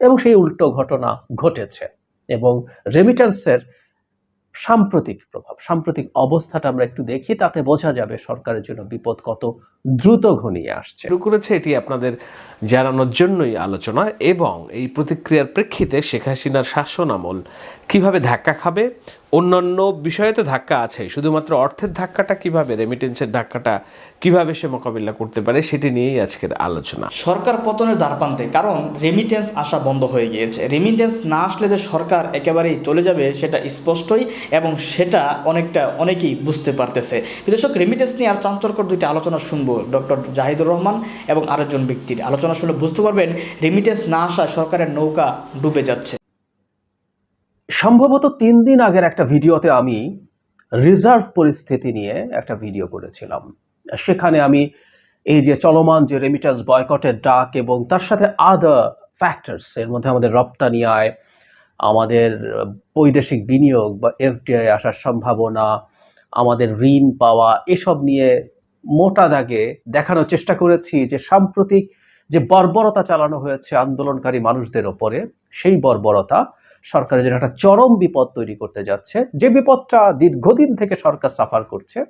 এবং সেই উল্টো ঘটনা ঘটেছে। এবং রেমিটেন্সের সাম্প্রতিক প্রভাব, সাম্প্রতিক অবস্থাটা আমরা একটু দেখি, তাতে বোঝা যাবে সরকারের জন্য বিপদ কত দ্রুত ঘনিয়ে আসছে। শুরু করেছে এটি আপনাদের জানানোর জন্যই আলোচনা এবং এই প্রতিক্রিয়ার প্রেক্ষিতে শেখ হাসিনার শাসন আমল কীভাবে ধাক্কা খাবে অন্যান্য বিষয়ে তো ধাক্কা আছে শুধুমাত্র অর্থের ধাক্কাটা কীভাবে রেমিটেন্সের ধাক্কাটা কীভাবে সে মোকাবিলা করতে পারে সেটি নিয়েই আজকের আলোচনা। সরকার পতনের দ্বারপ্রান্তে কারণ রেমিটেন্স আসা বন্ধ হয়ে গিয়েছে। রেমিটেন্স না আসলে যে সরকার একেবারেই চলে যাবে সেটা স্পষ্টই এবং সেটা অনেকটা অনেকেই বুঝতে পারতেছে। বিদেশক রেমিটেন্স নিয়ে আর চাঞ্চল্যকর দুইটা আলোচনা শুনব। ডক্টর জাহিদুর রহমান এবং আরেকজন ব্যক্তির। আলোচনা শুনে বুঝতে পারবেন রেমিটেন্স না আসা সরকারের নৌকা ডুবে যাচ্ছে। সম্ভবত তিন দিন আগের একটা ভিডিওতে আমি রিজার্ভ পরিস্থিতি নিয়ে একটা ভিডিও করেছিলাম। সেখানে আমি এই যে চলমান যে রেমিটেন্স বয়কটের ডাক এবং তার সাথে আদার ফ্যাক্টরস এর মধ্যে আমাদের রপ্তানি আয়, আমাদের বৈদেশিক বিনিয়োগ বা এফডিআই আসার সম্ভাবনা, আমাদের ঋণ পাওয়া, এসব নিয়ে মোটা দাগে দেখানোর চেষ্টা করেছি যে সাম্প্রতিক যে বর্বরতা চালানো হয়েছে আন্দোলনকারী মানুষদের ওপরে, সেই বর্বরতা সরকারের জন্য একটা চরম বিপদ তৈরি করতে যাচ্ছে। যে বিপদটা দীর্ঘদিন থেকে সরকার সাফার করছে,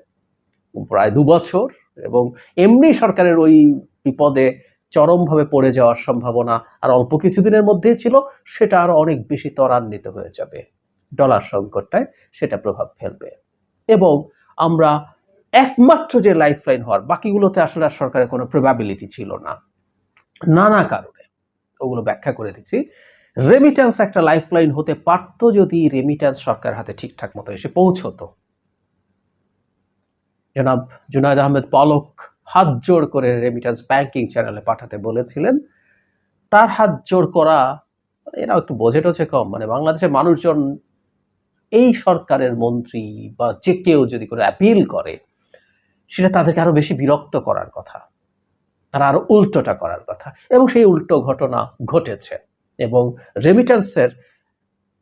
প্রায় দু বছর, এবং এমনি সরকারের ওই বিপদে চরমভাবে পড়ে যাওয়ার সম্ভাবনা আর অল্প কিছুদিনের মধ্যেই ছিল, সেটা আরও অনেক বেশি ত্বরান্বিত হয়ে যাবে। ডলার সংকটটায় সেটা প্রভাব ফেলবে। এবং আমরা একমাত্র যে লাইফলাইন হওয়ার, বাকিগুলোতে আসলে আর সরকারের কোনো প্রবাবিলিটি ছিল না। নানা কারণে, ওগুলো ব্যাখ্যা করে দিচ্ছি। রেমিট্যান্স একটা লাইফলাইন হতে পারত যদি রেমিট্যান্স সরকার হাতে ঠিকঠাক মতো এসে পৌঁছতো। জনাব জুনায়দ আহমেদ পলক হাত জোড় করে রেমিট্যান্স ব্যাংকিং চ্যানেলে পাঠাতে বলেছিলেন। তার হাত জোড় করা এরা একটু বোঝে টোঝে কম মানে বাংলাদেশের মানুষজন এই সরকারের মন্ত্রী বা যে কেউ যদি করে অ্যাপিল করে সেটা তাদেরকে আরও বেশি বিরক্ত করার কথা। তারা আরও উল্টোটা করার কথা। এবং সেই উল্টো ঘটনা ঘটেছে। এবং রেমিটেন্সের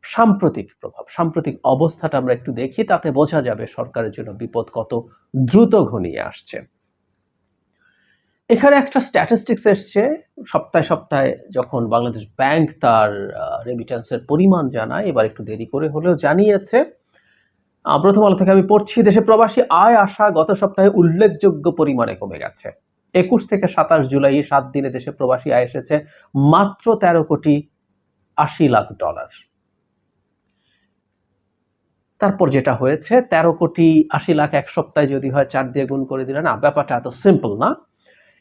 সাম্প্রতিক প্রভাব, সাম্প্রতিক অবস্থাটা আমরা একটু দেখি, তাতে বোঝা যাবে সরকারের জন্য বিপদ কত দ্রুত ঘনিয়ে আসছে। এখানে একটা স্ট্যাটিস্টিক্স এসছে, সপ্তাহে সপ্তাহে যখন বাংলাদেশ ব্যাংক তার রেমিটেন্সের পরিমাণ জানায়, এবার একটু দেরি করে হলেও জানিয়েছে। প্রথম আলো থেকে আমি পড়ছি, দেশে প্রবাসী আয় আসা গত সপ্তাহে উল্লেখযোগ্য পরিমাণে কমে গেছে। একুশ থেকে সাতাশ জুলাই সাত দিনে দেশে প্রবাসী আয় এসেছে মাত্র তেরো কোটি আশি লাখ ডলার। তারপর যেটা হয়েছে, তেরো কোটি আশি লাখ এক সপ্তাহে যদি হয় চার দিয়ে গুণ করে দিলে না ব্যাপারটা এত সিম্পল না।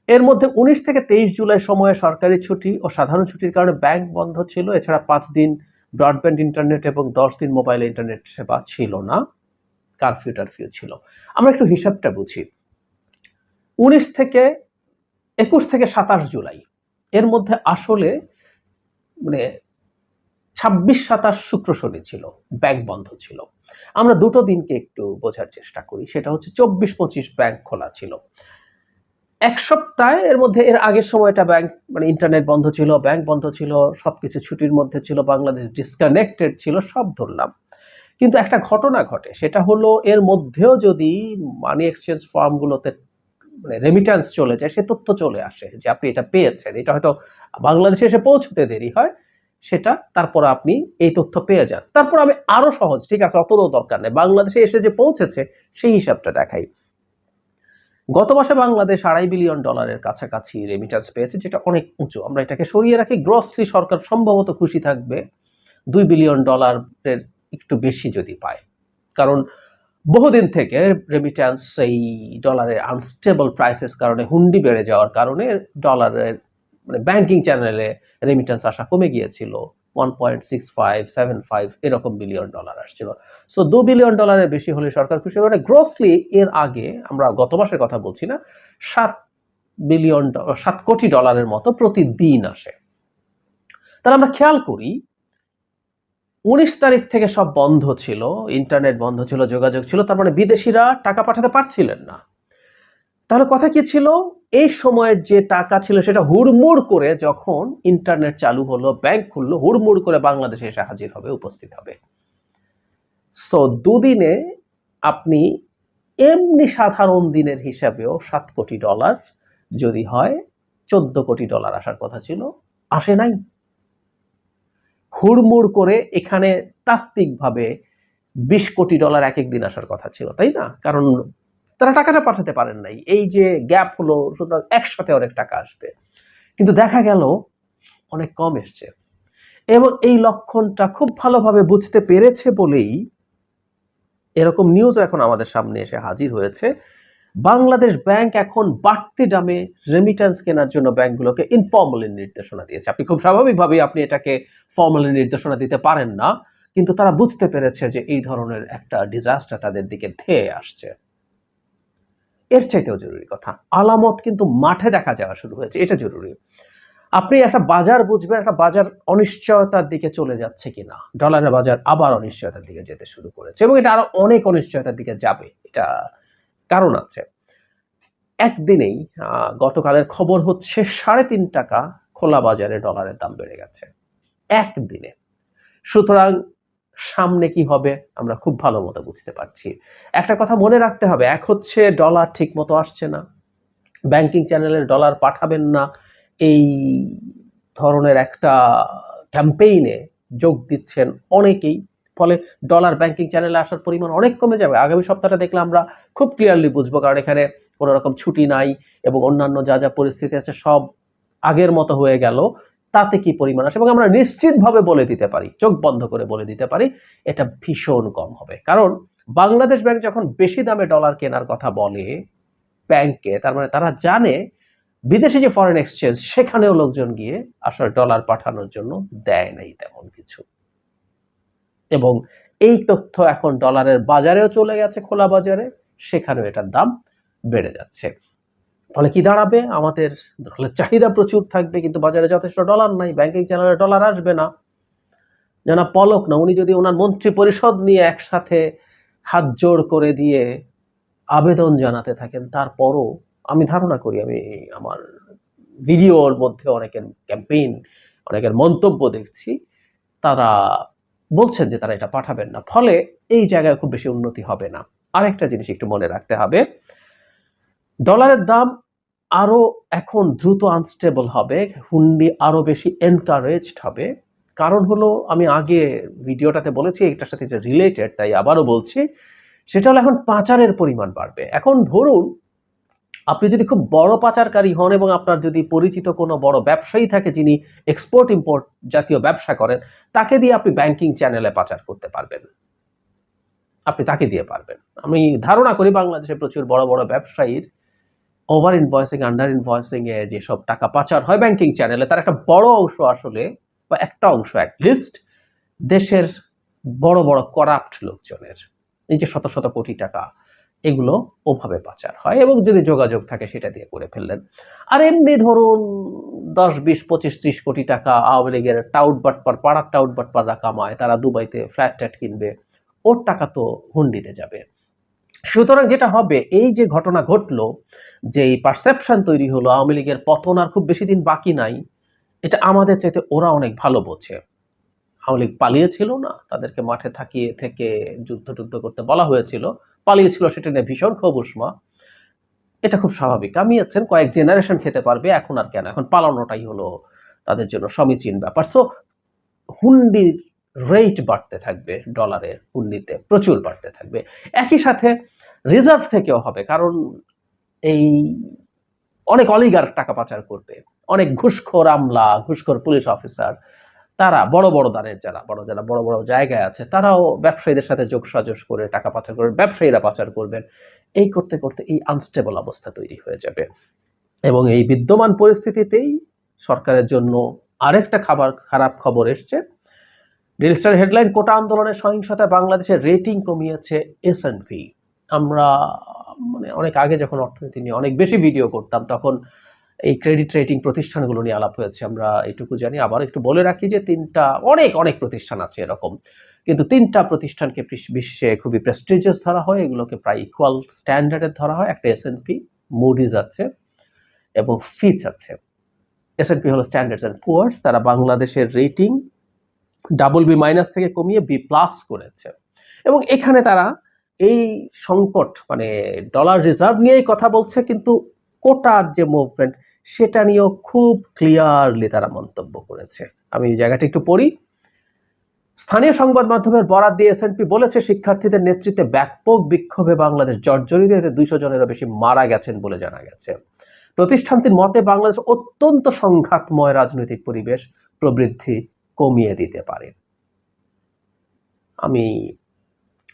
এর মধ্যে উনিশ থেকে তেইশ জুলাই সময়ে সরকারি ছুটি ও সাধারণ ছুটির কারণে ব্যাংক বন্ধ ছিল, এছাড়া পাঁচ দিন ব্রডব্যান্ড ইন্টারনেট এবং দশ দিন মোবাইল ইন্টারনেট সেবা ছিল না, কারফিউ টারফিউ ছিল। আমরা একটু হিসাবটা বুঝি। উনিশ থেকে একুশ থেকে সাতাশ জুলাই, এর মধ্যে আসলে মানে ছাব্বিশ, সাতাশ শুক্র শনি ছিল, ব্যাংক বন্ধ ছিল। আমরা দুটো দিনকে একটু বোঝার চেষ্টা করি, সেটা হচ্ছে চব্বিশ, পঁচিশ ব্যাংক খোলা ছিল। এক সপ্তাহে এর মধ্যে এর আগের সময়টা ব্যাংক মানে ইন্টারনেট বন্ধ ছিল ব্যাংক বন্ধ ছিল সব কিছু ছুটির মধ্যে ছিল, বাংলাদেশ ডিসকানেক্টেড ছিল, সব ধরলাম। কিন্তু একটা ঘটনা ঘটে, সেটা হলো এর মধ্যেও যদি মানি এক্সচেঞ্জ ফার্মগুলোতে মানে রেমিট্যান্স চলে যায়, সে তথ্য চলে আসে যে আপনি এটা পেয়েছেন। এটা হয়তো বাংলাদেশে এসে পৌঁছতে দেরি হয়, সেটা তারপর আপনি এই তথ্য পেয়ে যান। তারপর আমি আরও সহজ, ঠিক আছে অতরও দরকার নেই। বাংলাদেশে এসে যে পৌঁছেছে, সেই হিসাবটা দেখাই। গত মাসে বাংলাদেশ আড়াই বিলিয়ন ডলারের কাছাকাছি রেমিট্যান্স পেয়েছে, যেটা অনেক উঁচু। আমরা এটাকে সরিয়ে রাখি গ্রসলি সরকার সম্ভবত খুশি থাকবে দুই বিলিয়ন ডলারের একটু বেশি যদি পায়। কারণ বহুদিন থেকে রেমিট্যান্স এই ডলারের আনস্টেবল প্রাইসেস কারণে হুন্ডি বেড়ে যাওয়ার কারণে ডলারের মানে ব্যাংকিং চ্যানেলে রেমিট্যান্স আসা কমে গিয়েছিল। One point six five seven five এরকম বিলিয়ন ডলার আসছিল। সো দু বিলিয়ন ডলারের বেশি হলে সরকার খুশি হবে গ্রসলি এর আগে আমরা গত মাসের কথা বলছি না, সাত বিলিয়ন সাত কোটি ডলারের মতো প্রতিদিন আসে। তাহলে আমরা খেয়াল করি, উনিশ তারিখ থেকে সব বন্ধ ছিল ইন্টারনেট বন্ধ ছিল, যোগাযোগ ছিল, তার মানে বিদেশিরা টাকা পাঠাতে পারছিলেন না। তাহলে কথা কি ছিল? এই সময়ের যে টাকা ছিল সেটা হুড়মুড় করে যখন ইন্টারনেট চালু হলো ব্যাংক খুললো, হুড়মুড় করে বাংলাদেশে এসে হাজির হবে, উপস্থিত হবে। সো দুদিনে আপনি এমনি সাধারণ দিনের হিসাবেও সাত কোটি ডলার যদি হয়, চোদ্দ কোটি ডলার আসার কথা ছিল, আসে নাই। হুড়মুড় করে এখানে তাত্ত্বিকভাবে বিশ কোটি ডলার এক এক দিন আসার কথা ছিল, তাই না? কারণ তারা টাকাটা পাঠাতে পারেন নাই। এই যে গ্যাপ হলো, সুতরাং একসাথে অনেক টাকা আসবে। কিন্তু দেখা গেল, অনেক কম এসছে। এবং এই লক্ষণটা খুব ভালোভাবে বুঝতে পেরেছে বলেই এরকম নিউজ এখন আমাদের সামনে এসে হাজির হয়েছে। বাংলাদেশ ব্যাংক এখন বাড়তি দামে রেমিটেন্স কেনার জন্য ব্যাংকগুলোকে ইনফর্মালি নির্দেশনা দিয়েছে। আপনি খুব স্বাভাবিকভাবেই আপনি এটাকে ফর্মালি নির্দেশনা দিতে পারেন না, কিন্তু তারা বুঝতে পেরেছে যে এই ধরনের একটা ডিজাস্টার তাদের দিকে ধেয়ে আসছে। এর চাইতেও জরুরি কথা। আলামত কিন্তু মাঠে দেখা যাওয়া শুরু হয়েছে, এটা জরুরি। আপনি একটা বাজার বুঝবেন, একটা বাজার অনিশ্চয়তার দিকে চলে যাচ্ছে কিনা। ডলারের বাজার আবার অনিশ্চয়তার দিকে যেতে শুরু করেছে এবং এটা আরও অনেক অনিশ্চয়তার দিকে যাবে, এটা কারণ আছে। একদিনেই গতকালের খবর হচ্ছে সাড়ে তিন টাকা খোলা বাজারে ডলারের দাম বেড়ে গেছে। একদিনে। সুতরাং সামনে কি হবে, আমরা খুব ভালো মতো বুঝতে পারছি। একটা কথা মনে রাখতে হবে, এক হচ্ছে ডলার ঠিক মতো আসছে না। ব্যাংকিং চ্যানেলে ডলার পাঠাবেন না। এই ধরনের একটা ক্যাম্পেইনে যোগ দিচ্ছেন অনেকেই, ফলে ডলার ব্যাংকিং চ্যানেলে আসার পরিমাণ অনেক কমে যাবে। আগামী সপ্তাহটা দেখলে আমরা খুব ক্লিয়ারলি বুঝব, কারণ এখানে কোনো রকম ছুটি নাই এবং অন্যান্য যা যা পরিস্থিতি আছে সব আগের মতো হয়ে গেল। তাতে কি পরিমাণ আসে? এবং আমরা নিশ্চিতভাবে বলে দিতে পারি, চোখ বন্ধ করে বলে দিতে পারি, এটা ভীষণ কম হবে। কারণ বাংলাদেশ ব্যাংক যখন বেশি দামে ডলার কেনার কথা বলে ব্যাংকে, তার মানে তারা জানে বিদেশে যে ফরেন এক্সচেঞ্জ সেখানেও লোকজন গিয়ে আসলে ডলার পাঠানোর জন্য দেয় নাই তেমন কিছু। এবং এই তথ্য এখন ডলারের বাজারেও চলে গেছে, খোলা বাজারে, সেখানেও এটার দাম বেড়ে যাচ্ছে। ফলে কি দাঁড়াবে? আমাদের চাহিদা প্রচুর থাকবে, কিন্তু বাজারে যথেষ্ট ডলার নাই ব্যাংকিং চ্যানেলে ডলার আসবে না। জানা পলক না, উনি যদি ওনার মন্ত্রী পরিষদ নিয়ে একসাথে হাত জোড় করে দিয়ে আবেদন জানাতে থাকেন, তারপরও আমি ধারণা করি আমি আমার ভিডিওর মধ্যে অনেকের ক্যাম্পেইন অনেকের মন্তব্য দেখছি, তারা বলছেন যে তারা এটা পাঠাবেন না। ফলে এই জায়গায় খুব বেশি উন্নতি হবে না। আরেকটা জিনিস একটু মনে রাখতে হবে ডলারের দাম আরও এখন দ্রুত আনস্টেবল হবে, হুন্ডি আরও বেশি এনকারেজড হবে। কারণ হলো, আমি আগে ভিডিওটাতে বলেছি, এটার সাথে যে রিলেটেড তাই আবারও বলছি, সেটা হলো এখন পাচারের পরিমাণ বাড়বে। এখন ধরুন, আপনি যদি খুব বড় পাচারকারী হন এবং আপনার যদি পরিচিত কোনো বড় ব্যবসায়ী থাকে যিনি এক্সপোর্ট ইম্পোর্ট জাতীয় ব্যবসা করেন, তাকে দিয়ে আপনি ব্যাংকিং চ্যানেলে পাচার করতে পারবেন। আপনি তাকে দিয়ে পারবেন। আমি ধারণা করি বাংলাদেশে প্রচুর বড় বড় ব্যবসায়ীর ওভার ইনভয়েসিং আন্ডার ইনভয়েসিং এ যেসব টাকা পাচার হয় ব্যাংকিং চ্যানেলে তার একটা বড় অংশ আসলে, বা একটা অংশ লিস্ট দেশের বড় বড় করাপ্ট লোকজনের, এই যে শত শত কোটি টাকা, এগুলো ওভাবে পাচার হয় এবং যদি যোগাযোগ থাকে সেটা দিয়ে করে ফেললেন। আর এমনি ধরুন দশ, বিশ, পঁচিশ, ত্রিশ কোটি টাকা আওয়ামী লীগের টাউট বাটপার, পাড়ার টাউট বাটপাররা কামায়, তারা দুবাইতে ফ্ল্যাট ট্যাট কিনবে, ওর টাকা তো হুন্ডিতে যাবে। সুতরাং যেটা হবে, এই যে ঘটনা ঘটলো, যে এই পারসেপশন তৈরি হলো, আওয়ামী লীগের পতন আর খুব বেশি দিন বাকি নাই, এটা আমাদের চাইতে ওরা অনেক ভালো বোঝে। আওয়ামী লীগ পালিয়েছিল না, তাদেরকে মাঠে থাকিয়ে থেকে যুদ্ধ টুদ্ধ করতে বলা হয়েছিল, পালিয়েছিল সেটা নিয়ে ভীষণ ক্ষোভ, উষ্মা। এটা খুব স্বাভাবিক। কামিয়েছেন কয়েক জেনারেশন খেতে পারবে, এখন আর কেন? এখন পালানোটাই হলো তাদের জন্য সমীচীন ব্যাপার। সো হুন্ডির রেট বাড়তে থাকবে ডলারের হুন্ডিতে প্রচুর বাড়তে থাকবে। একই সাথে রিজার্ভ থেকেও হবে, কারণ এই অনেক অলিগার টাকা পাচার করবে, অনেক ঘুষখোর আমলা, ঘুষখোর পুলিশ অফিসার তারা বড় বড় দানের যারা, বড় যারা বড় বড় জায়গায় আছে, তারাও ব্যবসায়ীদের সাথে যোগ সাজস করে টাকা পাচার করবেন ব্যবসায়ীরা পাচার করবেন এই করতে করতে এই আনস্টেবল অবস্থা তৈরি হয়ে যাবে। এবং এই বিদ্যমান পরিস্থিতিতেই সরকারের জন্য আরেকটা খাবার, খারাপ খবর এসছে। ডেলি স্টার হেডলাইন কোটা আন্দোলনের সহিংসতায় বাংলাদেশের রেটিং কমিয়েছে এস আমরা মানে অনেক আগে যখন অর্থনীতি নিয়ে অনেক বেশি ভিডিও করতাম, তখন এই ক্রেডিট রেটিং প্রতিষ্ঠানগুলো নিয়ে আলাপ হয়েছে, আমরা এটুকু জানি। আবার একটু বলে রাখি যে তিনটা, অনেক অনেক প্রতিষ্ঠান আছে এরকম। কিন্তু তিনটা প্রতিষ্ঠানকে বিশ্বে খুবই প্রেস্টিজিয়াস ধরা হয়, এগুলোকে প্রায় ইকুয়াল স্ট্যান্ডার্ডের ধরা হয়। একটা এস পি মুডিজ আছে এবং ফিচ আছে। এস পি হলো স্ট্যান্ডার্ডস অ্যান্ড পুয়ার্স তারা বাংলাদেশের রেটিং ডাবল বি মাইনাস থেকে কমিয়ে বি প্লাস করেছে। এবং এখানে তারা এই সংকট মানে ডলার রিজার্ভ নিয়েই কথা বলছে, কিন্তু কোটার যে মুভমেন্ট সেটা নিয়েও খুব ক্লিয়ারলি তারা মন্তব্য করেছে। আমি জায়গাটা একটু পড়ি। স্থানীয় সংবাদ মাধ্যমের বরাত দিয়ে এসএনপি বলেছে, শিক্ষার্থীদের নেতৃত্বে ব্যাপক বিক্ষোভে বাংলাদেশ জর্জরিত, এতে দুইশো জনেরও বেশি মারা গেছেন বলে জানা গেছে। প্রতিষ্ঠানটির মতে, বাংলাদেশ অত্যন্ত সংঘাতময় রাজনৈতিক পরিবেশ, প্রবৃদ্ধি কমিয়ে দিতে পারে। আমি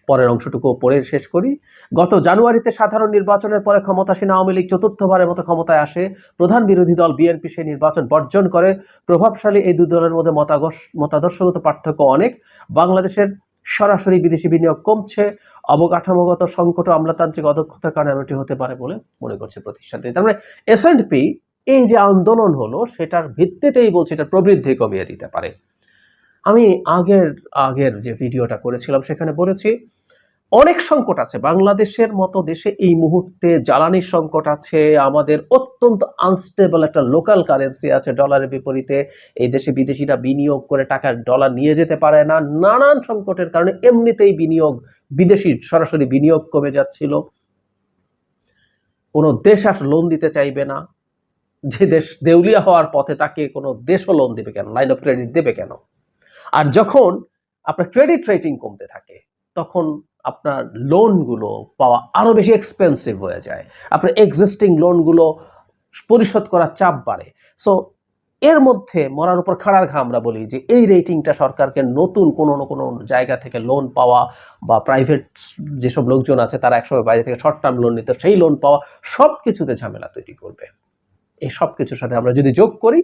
পরের অংশটুকু পড়ে শেষ করি। গত জানুয়ারিতে সাধারণ নির্বাচনের পরে ক্ষমতাসীন আওয়ামী লীগ চতুর্থবারের মতো ক্ষমতায় আসে। প্রধান বিরোধী দল বিএনপি সেই নির্বাচন বর্জন করে। প্রভাবশালী এই দুই দলের মধ্যে মতাদর্শ- মতাদর্শগত পার্থক্য অনেক। বাংলাদেশের সরাসরি বিদেশি বিনিয়োগ কমছে। অবকাঠামোগত সংকট আমলাতান্ত্রিক অদক্ষতার কারণে এমনটি হতে পারে বলে মনে করছে প্রতিষ্ঠানটি। তার মানে এস পি এই যে আন্দোলন হলো, সেটার ভিত্তিতেই বলছে এটা প্রবৃদ্ধি কমিয়ে দিতে পারে। আমি আগের আগের যে ভিডিওটা করেছিলাম, সেখানে বলেছি অনেক সংকট আছে। বাংলাদেশের মতো দেশে এই মুহূর্তে জ্বালানির সংকট আছে। আমাদের অত্যন্ত আনস্টেবল একটা লোকাল কারেন্সি আছে ডলারের বিপরীতে। এই দেশে বিদেশিরা বিনিয়োগ করে টাকা ডলার নিয়ে যেতে পারে না। নানান সংকটের কারণে এমনিতেই বিনিয়োগ, বিদেশি সরাসরি বিনিয়োগ কমে যাচ্ছিল। কোনো দেশ আস লোন দিতে চাইবে না। যে দেশ দেউলিয়া হওয়ার পথে তাকে কোনো দেশও লোন দেবে কেন? লাইন অফ ক্রেডিট দেবে কেন? আর যখন আপনার ক্রেডিট রেটিং কমতে থাকে, তখন আপনার লোনগুলো পাওয়া আরও বেশি এক্সপেন্সিভ হয়ে যায়। আপনার এক্সিস্টিং লোনগুলো পরিশোধ করার চাপ বাড়ে। সো এর মধ্যে মরার উপর খাড়ার ঘা আমরা বলি যে, এই রেটিংটা সরকারকে নতুন কোনো না কোনো জায়গা থেকে লোন পাওয়া বা প্রাইভেট যেসব লোকজন আছে, তারা একসময় বাইরে থেকে শর্ট টার্ম লোন নিত, সেই লোন পাওয়া সব কিছুতে ঝামেলা তৈরি করবে। এই সব কিছুর সাথে আমরা যদি যোগ করি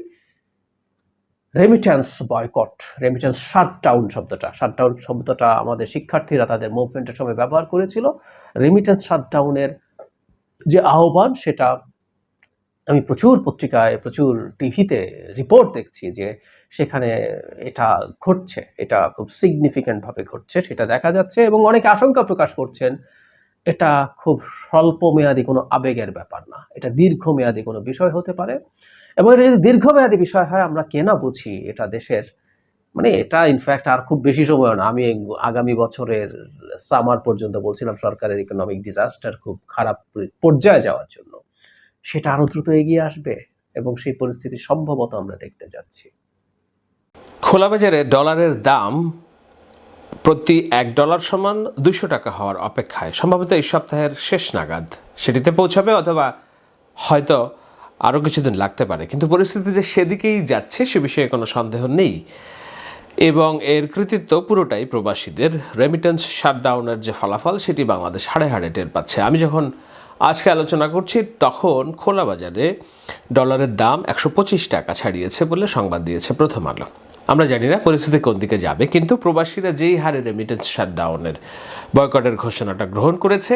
রেমিটেন্স বয়কট রেমিটেন্স শাটডাউন শব্দটা। শাটডাউন শব্দটা আমাদের শিক্ষার্থীরা তাদের মুভমেন্টের সময় ব্যবহার করেছিল। রেমিটেন্স শাটডাউনের যে আহ্বান, সেটা আমি প্রচুর পত্রিকায়, প্রচুর টিভিতে রিপোর্ট দেখছি যে সেখানে এটা ঘটছে, এটা খুব সিগনিফিক্যান্ট ভাবে ঘটছে, সেটা দেখা যাচ্ছে এবং অনেকে আশঙ্কা প্রকাশ করছেন, এটা খুব স্বল্প মেয়াদী কোনো আবেগের ব্যাপার না, এটা দীর্ঘমেয়াদী কোনো বিষয় হতে পারে। এবং এটা যদি দীর্ঘমেয়াদী বিষয় হয়, আমরা কেনা বুঝি এটা দেশের? মানে এটা ইনফ্যাক্ট আর খুব বেশি সময় না। আমি আগামী বছরের সামার পর্যন্ত বলছিলাম সরকারের ইকোনমিক ডিজাস্টার খুব খারাপ পর্যায়ে যাওয়ার জন্য। সেটা আরও দ্রুত এগিয়ে আসবে এবং সেই পরিস্থিতি সম্ভবত আমরা দেখতে যাচ্ছি। খোলা বাজারে ডলারের দাম প্রতি এক ডলার সমান দুশো টাকা হওয়ার অপেক্ষায়। সম্ভবত এই সপ্তাহের শেষ নাগাদ সেটিতে পৌঁছাবে অথবা হয়তো আরও কিছুদিন লাগতে পারে। কিন্তু পরিস্থিতি যে সেদিকেই যাচ্ছে সে বিষয়ে কোনো সন্দেহ নেই। এবং এর কৃতিত্ব পুরোটাই প্রবাসীদের। রেমিটেন্স শাটডাউনের যে ফলাফল, সেটি বাংলাদেশ হাড়ে হাড়ে টের পাচ্ছে। আমি যখন আজকে আলোচনা করছি, তখন খোলা বাজারে ডলারের দাম একশো পঁচিশ টাকা ছাড়িয়েছে বলে সংবাদ দিয়েছে প্রথম আলো। আমরা জানি না পরিস্থিতি কোন দিকে যাবে, কিন্তু প্রবাসীরা যেই হারে রেমিটেন্স শাটডাউনের বয়কটের ঘোষণাটা গ্রহণ করেছে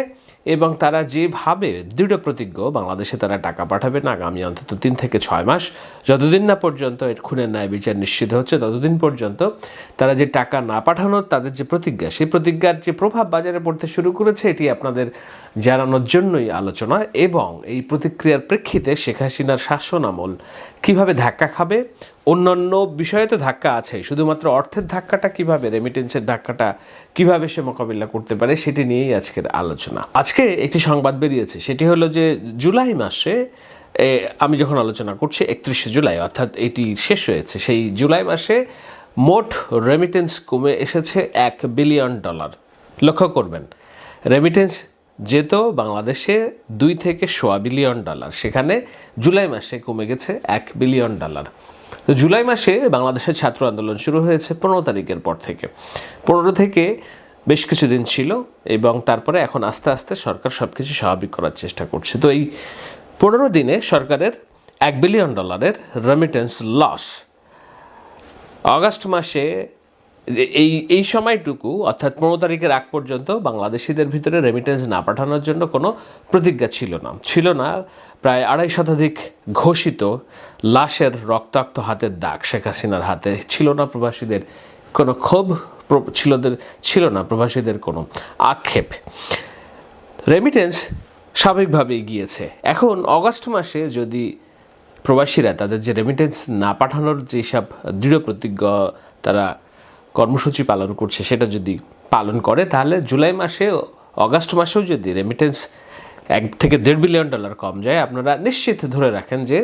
এবং তারা যেভাবে দৃঢ় প্রতিজ্ঞ বাংলাদেশে তারা টাকা পাঠাবে না, আগামী অন্তত তিন থেকে ছয় মাস, যতদিন না পর্যন্ত এর খুনের ন্যায় বিচার নিশ্চিত হচ্ছে, ততদিন পর্যন্ত তারা যে টাকা না পাঠানোর তাদের যে প্রতিজ্ঞা, সেই প্রতিজ্ঞার যে প্রভাব বাজারে পড়তে শুরু করেছে, এটি আপনাদের জানানোর জন্যই আলোচনা এবং এই প্রতিক্রিয়ার প্রেক্ষিতে শেখ হাসিনার শাসন আমল কীভাবে ধাক্কা খাবে অন্যান্য বিষয়ে তো ধাক্কা আছেই। শুধুমাত্র অর্থের ধাক্কাটা কীভাবে রেমিটেন্সের ধাক্কাটা কীভাবে সে মোকাবিলা করতে পারে সেটি নিয়েই আজকের আলোচনা। আজকে একটি সংবাদ বেরিয়েছে, সেটি হলো যে জুলাই মাসে আমি যখন আলোচনা করছি, একত্রিশে জুলাই, অর্থাৎ এটি শেষ হয়েছে, সেই জুলাই মাসে মোট রেমিটেন্স কমে এসেছে এক বিলিয়ন ডলার লক্ষ্য করবেন রেমিটেন্স যেত বাংলাদেশে দুই থেকে সোয়া বিলিয়ন ডলার সেখানে জুলাই মাসে কমে গেছে এক বিলিয়ন ডলার তো জুলাই মাসে বাংলাদেশের ছাত্র আন্দোলন শুরু হয়েছে পনেরো তারিখের পর থেকে। পনেরো থেকে বেশ কিছুদিন ছিল এবং তারপরে এখন আস্তে আস্তে সরকার সব কিছু স্বাভাবিক করার চেষ্টা করছে। তো এই পনেরো দিনে সরকারের এক বিলিয়ন ডলারের রেমিটেন্স লস অগাস্ট মাসে এই এই সময়টুকু, অর্থাৎ পনেরো তারিখের আগ পর্যন্ত বাংলাদেশিদের ভিতরে রেমিটেন্স না পাঠানোর জন্য কোনো প্রতিজ্ঞা ছিল না। ছিল না, প্রায় আড়াই শতাধিক ঘোষিত লাশের রক্তাক্ত হাতের দাগ শেখ হাসিনার হাতে। ছিল না প্রবাসীদের কোনো ক্ষোভ ছিল ছিল না প্রবাসীদের কোনো আক্ষেপ। রেমিটেন্স স্বাভাবিকভাবেই গিয়েছে এখন অগস্ট মাসে যদি প্রবাসীরা তাদের যে রেমিটেন্স না পাঠানোর যেসব দৃঢ় প্রতিজ্ঞ তারা কর্মসূচি পালন করছে, সেটা যদি পালন করে, তাহলে জুলাই মাসে অগাস্ট মাসেও যদি রেমিটেন্স এক থেকে দেড় বিলিয়ন ডলার কম যায়, আপনারা নিশ্চিত ধরে রাখেন যে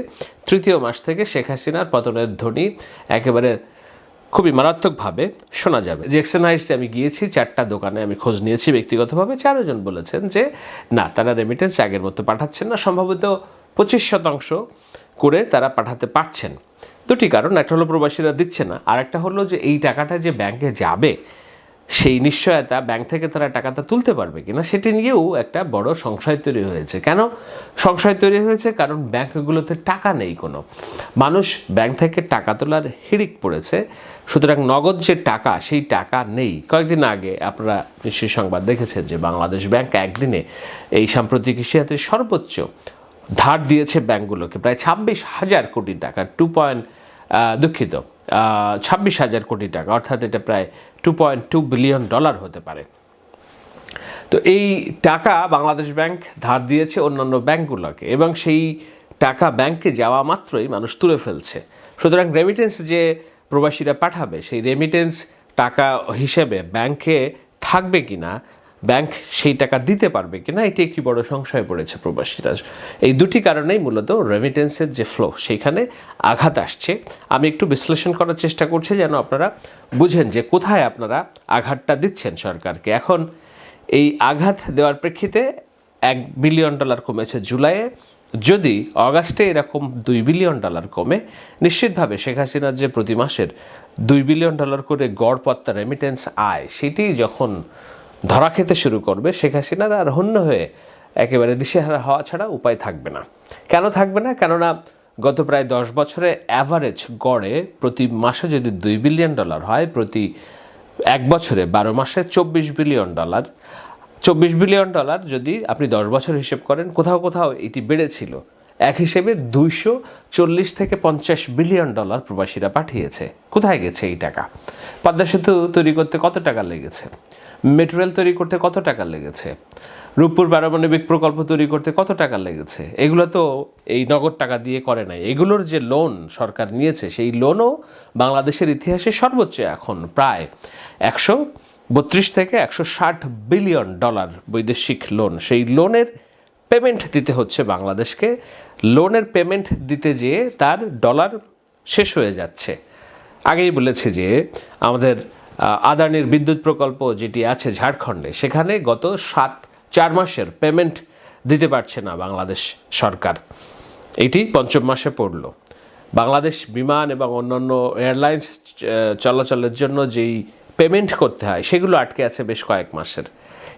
তৃতীয় মাস থেকে শেখ হাসিনার পতনের ধ্বনি একেবারে খুবই মারাত্মকভাবে শোনা যাবে। জ্যাকসন হাইটসে আমি গিয়েছি, চারটা দোকানে আমি খোঁজ নিয়েছি ব্যক্তিগতভাবে, চারজন বলেছেন যে না, তারা রেমিটেন্স আগের মতো পাঠাচ্ছেন না, সম্ভবত পঁচিশ শতাংশ করে তারা পাঠাতে পারছেন। দুটি কারণ একটা হলো প্রবাসীরা দিচ্ছে না, আর একটা হলো যে এই টাকাটা যে ব্যাংকে যাবে, সেই নিশ্চয়তা ব্যাংক থেকে তারা টাকাটা তুলতে পারবে কিনা, সেটি নিয়েও একটা বড় সংশয় তৈরি হয়েছে। কেন সংশয় তৈরি হয়েছে? কারণ ব্যাংকগুলোতে টাকা নেই কোনো। মানুষ ব্যাংক থেকে টাকা তোলার হিড়িক পড়েছে, সুতরাং নগদ যে টাকা, সেই টাকা নেই। কয়েকদিন আগে আপনারা নিশ্চয়ই সংবাদ দেখেছেন যে বাংলাদেশ ব্যাংক একদিনে এই সাম্প্রতিক এশিয়াতে সর্বোচ্চ ধার দিয়েছে ব্যাংকগুলোকে। প্রায় ছাব্বিশ হাজার কোটি টাকা টু পয়েন্ট দুঃখিত ছাব্বিশ হাজার কোটি টাকা, অর্থাৎ এটা প্রায় two point two billion dollar হতে পারে। তো এই টাকা বাংলাদেশ ব্যাংক ধার দিয়েছে অন্যান্য ব্যাংকগুলোকে এবং সেই টাকা ব্যাংকে যাওয়া মাত্রই মানুষ তুলে ফেলছে। সুতরাং রেমিটেন্স যে প্রবাসীরা পাঠাবে, সেই রেমিটেন্স টাকা হিসেবে ব্যাংকে থাকবে কিনা ব্যাংক সেই টাকা দিতে পারবে কিনা, এটি একটি বড় সংশয় পড়েছে প্রবাসীরা এই দুটি কারণেই মূলত রেমিটেন্সের যে ফ্লো সেইখানে আঘাত আসছে। আমি একটু বিশ্লেষণ করার চেষ্টা করছি যেন আপনারা বুঝেন যে কোথায় আপনারা আঘাতটা দিচ্ছেন সরকারকে। এখন এই আঘাত দেওয়ার প্রেক্ষিতে এক বিলিয়ন ডলার কমেছে জুলাইয়ে। যদি অগাস্টে এরকম দুই বিলিয়ন ডলার কমে, নিশ্চিতভাবে শেখ হাসিনার যে প্রতি মাসের দুই বিলিয়ন ডলার করে গড় পত্তা রেমিটেন্স আয়, সেটি যখন ধরা খেতে শুরু করবে শেখ হাসিনার আর হন্য হয়ে একেবারে দিশেহারা হওয়া ছাড়া উপায় থাকবে না। কেন থাকবে না? কেননা গত প্রায় দশ বছরে অ্যাভারেজ গড়ে প্রতি মাসে যদি দুই বিলিয়ন ডলার হয়, প্রতি এক বছরে বারো মাসে চব্বিশ বিলিয়ন ডলার চব্বিশ বিলিয়ন ডলার যদি আপনি দশ বছর হিসেব করেন, কোথাও কোথাও এটি বেড়েছিল। এক হিসেবে দুইশো চল্লিশ থেকে পঞ্চাশ বিলিয়ন ডলার প্রবাসীরা পাঠিয়েছে। কোথায় গেছে এই টাকা? পদ্মা সেতু তৈরি করতে কত টাকা লেগেছে? মেট্রো রেল তৈরি করতে কত টাকা লেগেছে? রূপপুর পারমাণবিক প্রকল্প তৈরি করতে কত টাকা লেগেছে? এগুলো তো এই নগদ টাকা দিয়ে করে নাই। এগুলোর যে লোন সরকার নিয়েছে, সেই লোনও বাংলাদেশের ইতিহাসে সর্বোচ্চ এখন, প্রায় একশো বত্রিশ থেকে একশো ষাট বিলিয়ন ডলার বৈদেশিক লোন সেই লোনের পেমেন্ট দিতে হচ্ছে বাংলাদেশকে। লোনের পেমেন্ট দিতে যেয়ে তার ডলার শেষ হয়ে যাচ্ছে। আগেই বলেছে যে আমাদের আদানির বিদ্যুৎ প্রকল্প যেটি আছে ঝাড়খণ্ডে, সেখানে গত সাত, চার মাসের পেমেন্ট দিতে পারছে না বাংলাদেশ সরকার। এটি পঞ্চম মাসে পড়ল। বাংলাদেশ বিমান এবং অন্যান্য এয়ারলাইন্স চলাচলের জন্য যেই পেমেন্ট করতে হয়, সেগুলো আটকে আছে বেশ কয়েক মাসের।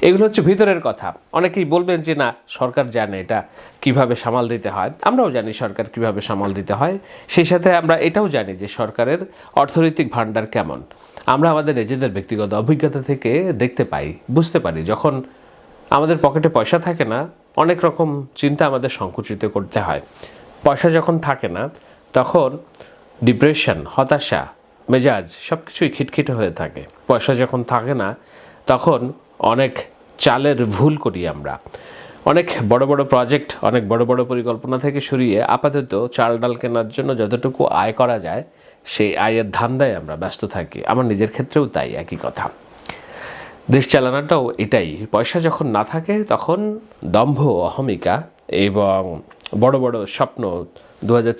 এগুলো হচ্ছে ভিতরের কথা। অনেকেই বলবেন যে, না, সরকার জানে এটা কীভাবে সামাল দিতে হয়। আমরাও জানি সরকার কীভাবে সামাল দিতে হয়। সেই সাথে আমরা এটাও জানি যে সরকারের অর্থনৈতিক ভাণ্ডার কেমন। আমরা আমাদের নিজেদের ব্যক্তিগত অভিজ্ঞতা থেকে দেখতে পাই, বুঝতে পারি। যখন আমাদের পকেটে পয়সা থাকে না, অনেক রকম চিন্তা আমাদের সংকুচিত করতে হয়। পয়সা যখন থাকে না, তখন ডিপ্রেশন, হতাশা, মেজাজ সব কিছুই খিটখিটে হয়ে থাকে। পয়সা যখন থাকে না, তখন অনেক চালের ভুল করি আমরা। অনেক বড় বড় প্রজেক্ট, অনেক বড় বড় পরিকল্পনা থেকে সরিয়ে আপাতত চাল ডাল কেনার জন্য যতটুকু আয় করা যায় সেই আয়ের ধান্দায় আমরা ব্যস্ত থাকি। আমার নিজের ক্ষেত্রেও তাই একই কথা। দেশ চালানোটাও এটাই। পয়সা যখন না থাকে, তখন দম্ভ অহমিকা এবং বড় বড় স্বপ্ন দু হাজার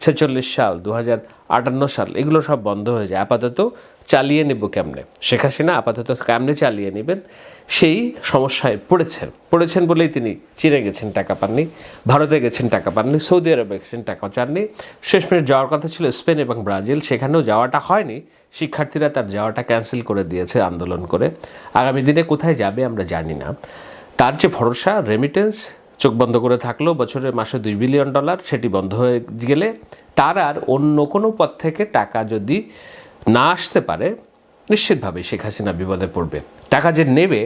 ছেচল্লিশ সাল দু হাজার আটান্ন সাল, এগুলো সব বন্ধ হয়ে যায়। আপাতত চালিয়ে নেব কেমনে? শেখ হাসিনা আপাতত কেমনে চালিয়ে নেবেন? সেই সমস্যায় পড়েছেন। পড়েছেন বলেই তিনি চিনে গেছেন, টাকা পাননি, ভারতে গেছেন, টাকা পাননি, সৌদি আরবে গেছেন, টাকা চাননি। শেষমেশ যাওয়ার কথা ছিল স্পেন এবং ব্রাজিল। সেখানেও যাওয়াটা হয়নি। শিক্ষার্থীরা তার যাওয়াটা ক্যান্সেল করে দিয়েছে আন্দোলন করে। আগামী দিনে কোথায় যাবে আমরা জানি না। তার যে ভরসা রেমিটেন্স চোখ বন্ধ করে থাকলেও বছরের মাসে দুই বিলিয়ন ডলার, সেটি বন্ধ হয়ে গেলে তার আর অন্য কোনো পথ থেকে টাকা যদি না আসতে পারে নিশ্চিতভাবে শেখ হাসিনা বিপদে পড়বে। টাকা যে নেবে,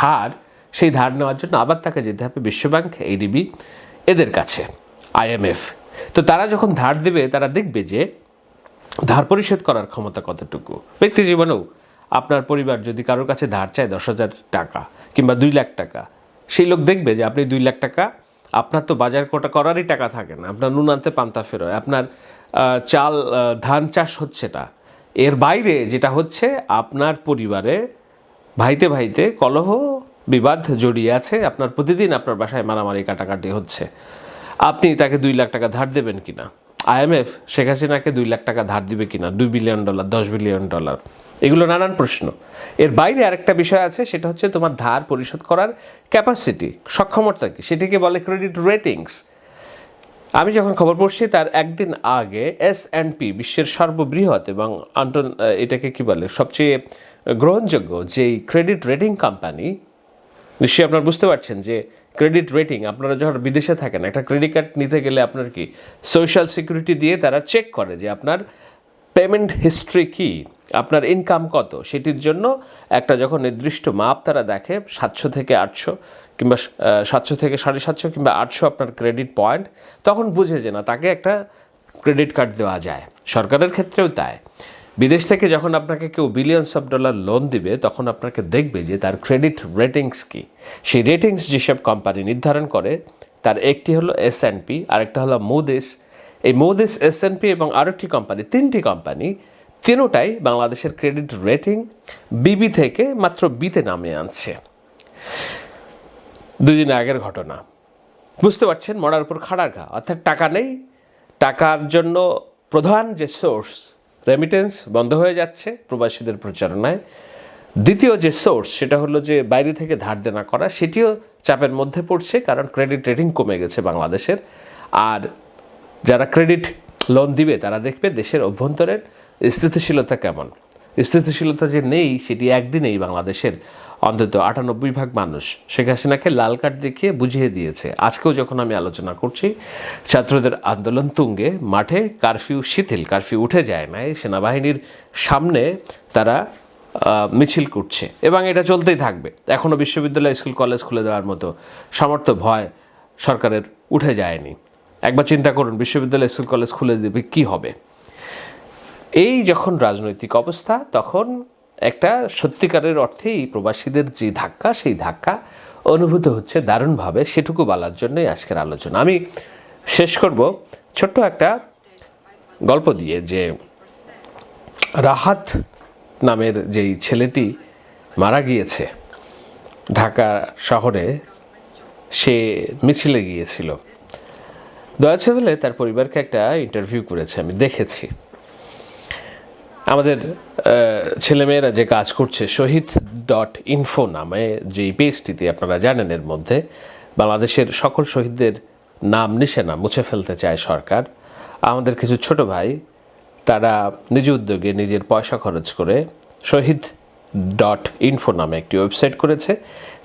ধার, সেই ধার নেওয়ার জন্য আবার তাকে যেতে হবে বিশ্বব্যাংক এডিবি এদের কাছে আইএমএফ তো তারা যখন ধার দেবে, তারা দেখবে যে ধার পরিশোধ করার ক্ষমতা কতটুকু। ব্যক্তি জীবনেও আপনার পরিবার যদি কারোর কাছে ধার চায় দশ হাজার টাকা কিংবা দুই লাখ টাকা, সেই লোক দেখবে যে আপনি দুই লাখ টাকা, আপনার তো বাজার কোটা করারই টাকা থাকে না। আপনার নুন আনতে পান্তা ফেরোয়। আপনার চাল ধান চাষ হচ্ছে না। এর বাইরে যেটা হচ্ছে, আপনার পরিবারে ভাইতে ভাইতে কলহ, বিবাদ জড়িয়ে আছে, আপনার প্রতিদিন আপনার বাসায় মারামারি কাটাকাটি হচ্ছে। আপনি তাকে দুই লাখ টাকা ধার দেবেন কি কিনা আইএমএফ শেখ হাসিনাকে দুই লাখ টাকা ধার দিবে কিনা? দুই বিলিয়ন ডলার, দশ বিলিয়ন ডলার। এগুলো নানান প্রশ্ন। এর বাইরে আরেকটা বিষয় আছে, সেটা হচ্ছে তোমার ধার পরিশোধ করার ক্যাপাসিটি সক্ষমতা কি? সেটিকে বলে ক্রেডিট রেটিংস আমি যখন খবর পড়ছি, তার একদিন আগে এস অ্যান্ড পি বিশ্বের সর্ববৃহৎ এবং আন্টন এটাকে কি বলে, সবচেয়ে গ্রহণযোগ্য যেই ক্রেডিট রেটিং কোম্পানি নিশ্চয়ই আপনারা বুঝতে পারছেন যে ক্রেডিট রেটিং আপনারা যখন বিদেশে থাকেন, একটা ক্রেডিট কার্ড নিতে গেলে আপনার কি সোশ্যাল সিকিউরিটি দিয়ে তারা চেক করে যে আপনার পেমেন্ট হিস্ট্রি কি, আপনার ইনকাম কত, সেটির জন্য একটা যখন নির্দিষ্ট মাপ তারা দেখে, সাতশো থেকে আটশো কিংবা সাতশো থেকে সাড়ে সাতশো কিংবা আটশো আপনার ক্রেডিট পয়েন্ট তখন বুঝে যে না, তাকে একটা ক্রেডিট কার্ড দেওয়া যায়। সরকারের ক্ষেত্রেও তাই। বিদেশ থেকে যখন আপনাকে কেউ বিলিয়নস অফ ডলার লোন দিবে, তখন আপনাকে দেখবে যে তার ক্রেডিট রেটিংস কি। সেই রেটিংস যেসব কোম্পানি নির্ধারণ করে, তার একটি হলো এস অ্যান্ড পি আরেকটা হলো মুদিস এই মুদিস এস এন পি এবং আরেকটি কোম্পানি তিনটি কোম্পানি তিনোটাই বাংলাদেশের ক্রেডিট রেটিং বিবি থেকে মাত্র বিতে নামে আনছে। দুদিন আগের ঘটনা। বুঝতে পারছেন, মরার উপর খাড়ার ঘা। অর্থাৎ টাকা নেই, টাকার জন্য প্রধান যে সোর্স রেমিটেন্স বন্ধ হয়ে যাচ্ছে প্রবাসীদের প্রচারণায়। দ্বিতীয় যে সোর্স সেটা হলো যে বাইরে থেকে ধার দেনা করা, সেটিও চাপের মধ্যে পড়ছে কারণ ক্রেডিট রেটিং কমে গেছে বাংলাদেশের। আর যারা ক্রেডিট লোন দিবে, তারা দেখবে দেশের অভ্যন্তরের স্থিতিশীলতা কেমন। স্থিতিশীলতা যে নেই, সেটি একদিনেই বাংলাদেশের অন্তত আটানব্বই ভাগ মানুষ শেখ হাসিনাকে লাল কার্ড দেখিয়ে বুঝিয়ে দিয়েছে। আজকেও যখন আমি আলোচনা করছি, ছাত্রদের আন্দোলন তুঙ্গে, মাঠে কারফিউ শিথিল, কারফিউ উঠে যায় না এই সেনাবাহিনীর সামনে তারা মিছিল করছে। এবং এটা চলতেই থাকবে। এখনও বিশ্ববিদ্যালয়, স্কুল, কলেজ খুলে দেওয়ার মতো সামর্থ্য, ভয় সরকারের উঠে যায়নি। একবার চিন্তা করুন, বিশ্ববিদ্যালয়, স্কুল, কলেজ খুলে দেবে, কি হবে? এই যখন রাজনৈতিক অবস্থা, তখন একটা সত্যিকারের অর্থেই প্রবাসীদের যে ধাক্কা, সেই ধাক্কা অনুভূত হচ্ছে দারুণভাবে। সেটুকু বলার জন্যই আজকের আলোচনা। আমি শেষ করব ছোট্ট একটা গল্প দিয়ে যে রাহাত নামের যেই ছেলেটি মারা গিয়েছে ঢাকা শহরে, সে মিছিলে গিয়েছিল। দয়া ছেলে তার পরিবারকে একটা ইন্টারভিউ করেছে, আমি দেখেছি। আমাদের ছেলেমেয়েরা যে কাজ করছে শহীদ ডট ইনফো নামে যে পেজটিতে আপনারা জানেন এর মধ্যে, বাংলাদেশের সকল শহীদদের নাম নিশানা মুছে ফেলতে চায় সরকার। আমাদের কিছু ছোট ভাই, তারা নিজ উদ্যোগে নিজের পয়সা খরচ করে শহীদ ডট ইনফো নামে একটি ওয়েবসাইট করেছে।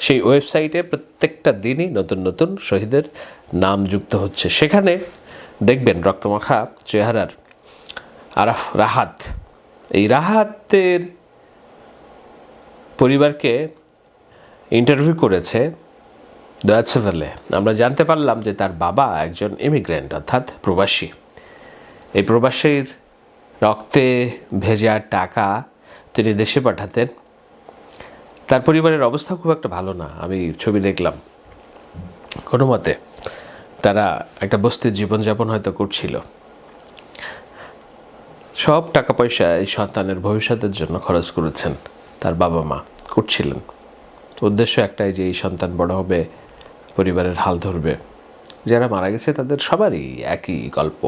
সেই ওয়েবসাইটে প্রত্যেকটা দিনই নতুন নতুন শহীদের নাম যুক্ত হচ্ছে। সেখানে দেখবেন রক্তমাখা, চেহারার আরাফ, রাহাত এই রাহাতের পরিবারকে ইন্টারভিউ করেছে দয়াচ্ছেভেলে আমরা জানতে পারলাম যে তার বাবা একজন ইমিগ্রেন্ট অর্থাৎ প্রবাসী। এই প্রবাসীর রক্তে ভেজা টাকা তিনি দেশে পাঠাতেন। তার পরিবারের অবস্থা খুব একটা ভালো না, আমি ছবি দেখলাম। কোনো মতে তারা একটা বস্তির জীবনযাপন হয়তো করছিল। সব টাকা পয়সা এই সন্তানের ভবিষ্যতের জন্য খরচ করেছেন তার বাবা মা, করছিলেন। উদ্দেশ্য একটাই যে এই সন্তান বড় হবে, পরিবারের হাল ধরবে। যারা মারা গেছে তাদের সবারই একই গল্প।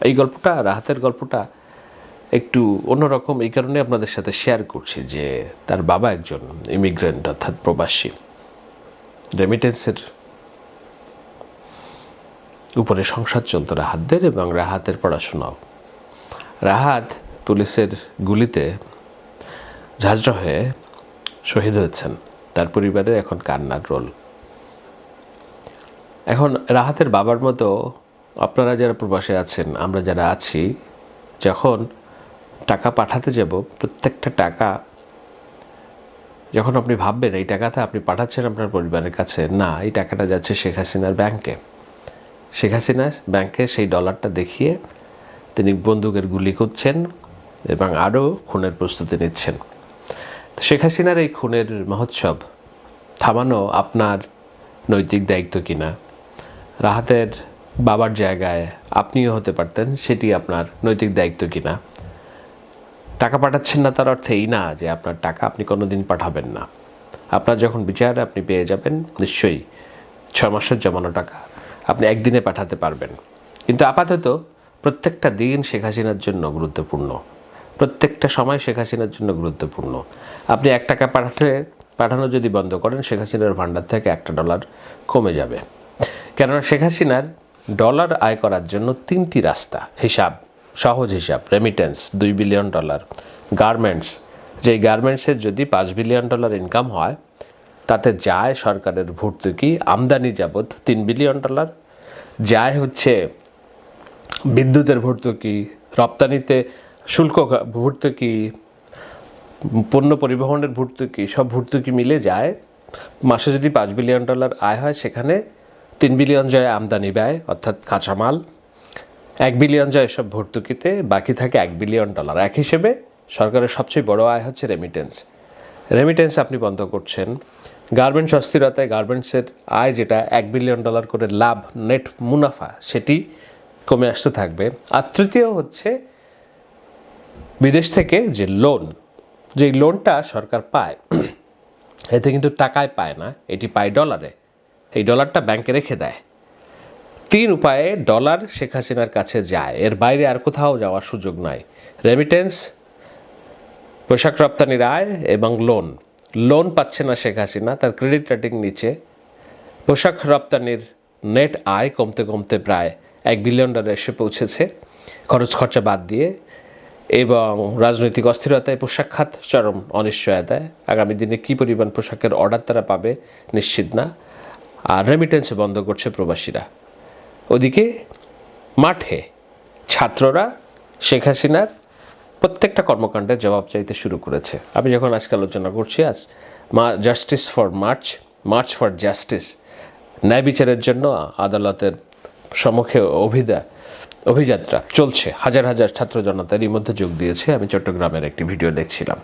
এই গল্পটা, রাহাতের গল্পটা একটু অন্যরকম এই কারণে আপনাদের সাথে শেয়ার করছি যে তার বাবা একজন ইমিগ্রেন্ট অর্থাৎ প্রবাসী। রেমিটেন্সের উপরে সংসার চলতো রাহাতদের এবং রাহাতের পড়াশোনাও। রাহাত পুলিশের গুলিতে ঝাঁঝরা হয়ে শহীদ হয়েছেন। তার পরিবারের এখন কান্নার রোল। এখন রাহাতের বাবার মতো আপনারা যারা প্রবাসে আছেন, আমরা যারা আছি, যখন টাকা পাঠাতে যাব, প্রত্যেকটা টাকা যখন আপনি ভাববেন এই টাকাটা আপনি পাঠাচ্ছেন আপনার পরিবারের কাছে, না, এই টাকাটা যাচ্ছে শেখ হাসিনার ব্যাংকে। শেখ হাসিনার ব্যাংকে সেই ডলারটা দেখিয়ে তিনি বন্দুকের গুলি করছেন এবং আরও খুনের প্রস্তুতি নিচ্ছেন। শেখ হাসিনার এই খুনের মহোৎসব থামানো আপনার নৈতিক দায়িত্ব কিনা? রাহাতের বাবার জায়গায় আপনিও হতে পারতেন, সেটি আপনার নৈতিক দায়িত্ব কিনা? টাকা পাঠাচ্ছেন না তার অর্থ এই না যে আপনার টাকা আপনি কোনো দিন পাঠাবেন না। আপনার যখন বিচার আপনি পেয়ে যাবেন, নিশ্চয়ই ছ মাসের জমানো টাকা আপনি একদিনে পাঠাতে পারবেন। কিন্তু আপাতত প্রত্যেকটা দিন শেখ হাসিনার জন্য গুরুত্বপূর্ণ। প্রত্যেকটা সময় শেখ হাসিনার জন্য গুরুত্বপূর্ণ। আপনি এক টাকা পাঠালে, পাঠানো যদি বন্ধ করেন, শেখ হাসিনার ভাণ্ডার থেকে একটা ডলার কমে যাবে। কেননা শেখ হাসিনার ডলার আয় করার জন্য তিনটি রাস্তা। হিসাব, সহজ হিসাব রেমিটেন্স দুই বিলিয়ন ডলার গার্মেন্টস যেই গার্মেন্টসের যদি পাঁচ বিলিয়ন ডলার ইনকাম হয়, তাতে যায় সরকারের ভর্তুকি, আমদানি যাবৎ তিন বিলিয়ন ডলার যায় হচ্ছে বিদ্যুতের ভর্তুকি, রপ্তানিতে শুল্ক ভর্তুকি, পণ্য পরিবহনের ভর্তুকি, সব ভর্তুকি মিলে যায়। মাসে যদি পাঁচ বিলিয়ন ডলার আয় হয়, সেখানে তিন বিলিয়ন যায় আমদানি ব্যয়, অর্থাৎ কাঁচামাল। এক বিলিয়ন যায় এসব ভর্তুকিতে বাকি থাকে এক বিলিয়ন ডলার। এক হিসেবে সরকারের সবচেয়ে বড় আয় হচ্ছে রেমিটেন্স রেমিটেন্স আপনি বন্ধ করছেন। গার্মেন্টস অস্থিরতায় গার্মেন্টসের আয় যেটা এক বিলিয়ন ডলার করে লাভ নেট মুনাফা, সেটি কমে আসতে থাকবে। আর তৃতীয় হচ্ছে বিদেশ থেকে যে লোন যে লোনটা সরকার পায়, এতে কিন্তু টাকায় পায় না, এটি পায় ডলারে এই ডলারটা ব্যাংকে রেখে দেয়। তিন উপায়ে ডলার শেখ হাসিনার কাছে যায়। এর বাইরে আর কোথাও যাওয়ার সুযোগ নাই। রেমিটেন্স পোশাক রপ্তানির আয় এবং লোন লোন পাচ্ছে না শেখ হাসিনা, তার ক্রেডিট রেটিং নিচে। পোশাক রপ্তানির নেট আয় কমতে কমতে প্রায় এক বিলিয়ন ডলার এসে পৌঁছেছে খরচ খরচা বাদ দিয়ে এবং রাজনৈতিক অস্থিরতায় পোশাক খাত চরম অনিশ্চয়তায় আগামী দিনে কী পরিমাণ পোশাকের অর্ডার তারা পাবে নিশ্চিত না। আর রেমিটেন্স বন্ধ করছে প্রবাসীরা। ওদিকে মাঠে ছাত্ররা শেখ হাসিনার প্রত্যেকটা কর্মকাণ্ডের জবাব চাইতে শুরু করেছে। আমি যখন আজকে আলোচনা করছি, আজ মা justice for march march for justice ন্যায় বিচারের জন্য আদালতের সম্মুখে অভিদা, অভিযাত্রা চলছে। হাজার হাজার ছাত্র জনতা এরই মধ্যে যোগ দিয়েছে। আমি চট্টগ্রামের একটি ভিডিও দেখছিলাম।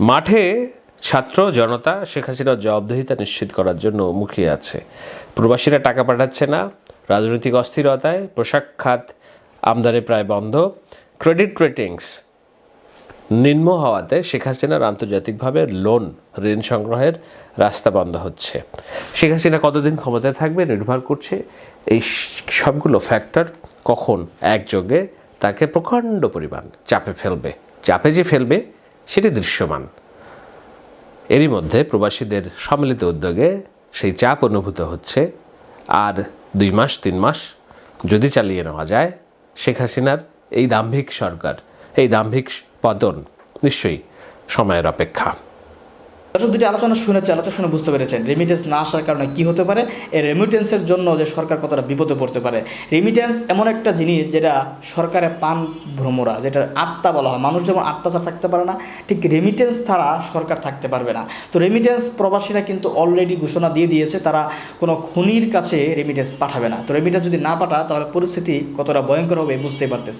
মাঠে ছাত্র জনতা শেখ হাসিনার জবাবদিহিতা নিশ্চিত করার জন্য মুখিয়ে আছে। প্রবাসীরা টাকা পাঠাচ্ছে না। রাজনৈতিক অস্থিরতায় পোশাক খাত আমদানি প্রায় বন্ধ। ক্রেডিট রেটিংস নিম্ন হওয়াতে শেখ হাসিনার আন্তর্জাতিকভাবে লোন ঋণ সংগ্রহের রাস্তা বন্ধ হচ্ছে। শেখ হাসিনা কতদিন ক্ষমতায় থাকবে নির্ভর করছে এই সবগুলো ফ্যাক্টর কখন একযোগে তাকে প্রকাণ্ড পরিমাণ চাপে ফেলবে। চাপে যে ফেলবে সেটি দৃশ্যমান। এরই মধ্যে প্রবাসীদের সম্মিলিত উদ্যোগে সেই চাপ অনুভূত হচ্ছে। আর দুই মাস, তিন মাস যদি চালিয়ে নেওয়া যায়, শেখ হাসিনার এই দাম্ভিক সরকার, এই দাম্ভিক পতন নিশ্চয়ই সময়ের অপেক্ষা। দর্শক, দুটি আলোচনা শুনেছে, আলোচনা শুনে বুঝতে পেরেছেন। রেমিটেন্স না আসার কারণে কি হতে পারে? এই রেমিটেন্সের জন্য যে সরকার কতটা বিপদে পড়তে পারে? রেমিটেন্স এমন একটা জিনিস যেটা সরকারের পান ভ্রমরা যেটা আত্মা বলা হয়। মানুষ যেমন আত্মা ছাড়া থাকতে পারে না, ঠিক রেমিটেন্স ছাড়া সরকার থাকতে পারবে না। তো রেমিটেন্স প্রবাসীরা কিন্তু অলরেডি ঘোষণা দিয়ে দিয়েছে, তারা কোনো খুনির কাছে রেমিটেন্স পাঠাবে না। তো রেমিটেন্স যদি না পাঠা তাহলে পরিস্থিতি কতটা ভয়ঙ্কর হবে বুঝতেই পারতেছে